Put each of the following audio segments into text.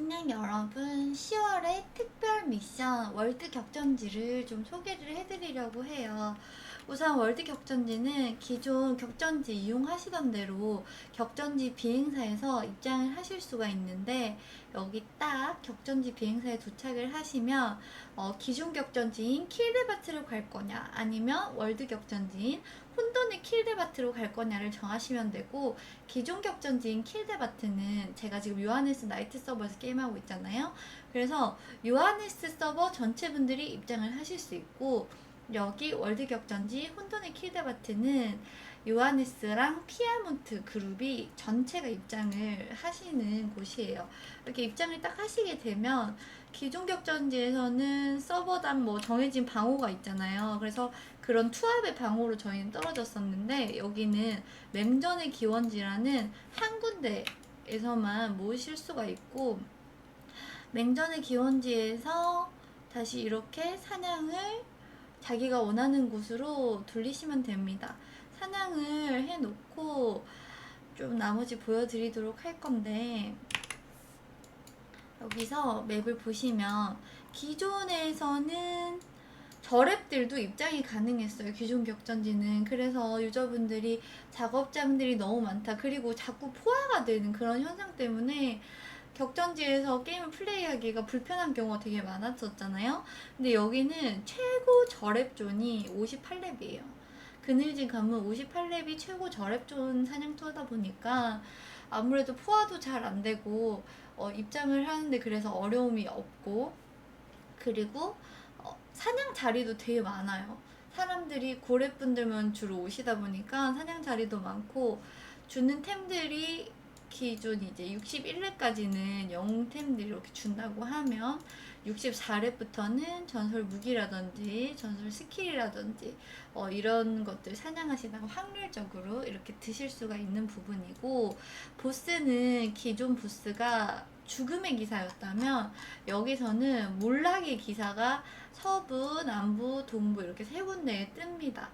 안녕 여러분 10월의 특별 미션 월드 격전지를 좀 소개를 해드리려고 해요. 우선 월드 격전지는 기존 격전지 이용하시던 대로 격전지 비행사에서 입장을 하실 수가 있는데 여기 딱 격전지 비행사에 도착을 하시면 어, 기존 격전지인 킬데바트로 갈 거냐 아니면 월드 격전지인 혼돈의 킬데바트로 갈 거냐를 정하시면 되고 기존 격전지인 킬데바트는 제가 지금 요하네스 나이트 서버에서 게임하고 있잖아요. 그래서 요하네스 서버 전체 분들이 입장을 하실 수 있고 여기 월드 격전지 혼돈의 킬데바트는 요하네스랑 피아몬트 그룹이 전체가 입장을 하시는 곳이에요. 이렇게 입장을 딱 하시게 되면 기존 격전지에서는 서버당 뭐 정해진 방호가 있잖아요. 그래서 그런 투합의 방호로 저희는 떨어졌었는데 여기는 맹전의 기원지라는 한 군데에서만 모으실 수가 있고 맹전의 기원지에서 다시 이렇게 사냥을 자기가 원하는 곳으로 돌리시면 됩니다. 사냥을 해놓고 좀 나머지 보여드리도록 할 건데 여기서 맵을 보시면 기존에서는 저랩들도 입장이 가능했어요. 기존 격전지는. 그래서 유저분들이 작업장들이 너무 많다. 그리고 자꾸 포화가 되는 그런 현상 때문에 격전지에서 게임을 플레이하기가 불편한 경우가 되게 많았었잖아요. 근데 여기는 최고 저랩존이 58렙이에요. 그늘진 가문 58렙이 최고 저랩존 사냥터다 보니까 아무래도 포화도 잘 안 되고 어, 입장을 하는데 그래서 어려움이 없고 그리고 어, 사냥 자리도 되게 많아요. 사람들이 고래분들만 주로 오시다 보니까 사냥 자리도 많고 주는 템들이 기존 이제 61렙까지는 영웅템들 이렇게 준다고 하면 64렙부터는 전설 무기라든지 전설 스킬이라든지 어, 이런 것들 사냥하시다가 확률적으로 이렇게 드실 수가 있는 부분이고 보스는 기존 보스가 죽음의 기사였다면 여기서는 몰락의 기사가 서부, 남부, 동부 이렇게 세 군데에 뜹니다.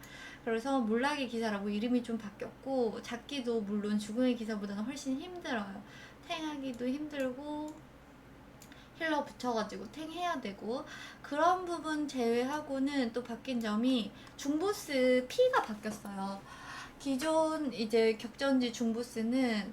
그래서 몰락의 기사라고 이름이 좀 바뀌었고 잡기도 물론 죽음의 기사보다는 훨씬 힘들어요. 탱하기도 힘들고 힐러 붙여가지고 탱 해야 되고 그런 부분 제외하고는 또 바뀐 점이 중보스 피가 바뀌었어요. 기존 이제 격전지 중보스는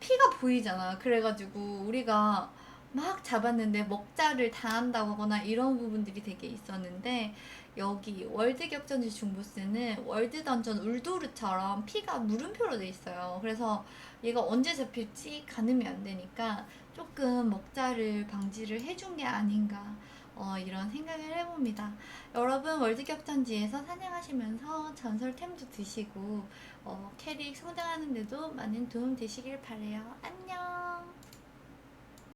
피가 보이잖아. 그래가지고 우리가 막 잡았는데 먹자를 당한다고 하거나 이런 부분들이 되게 있었는데 여기 월드 격전지 중보스는 월드 던전 울도르처럼 피가 물음표로 돼 있어요. 그래서 얘가 언제 잡힐지 가늠이 안 되니까 조금 먹자를 방지를 해준 게 아닌가 어, 이런 생각을 해봅니다. 여러분 월드 격전지에서 사냥하시면서 전설템도 드시고 어, 캐릭 성장하는데도 많은 도움 되시길 바래요. 안녕.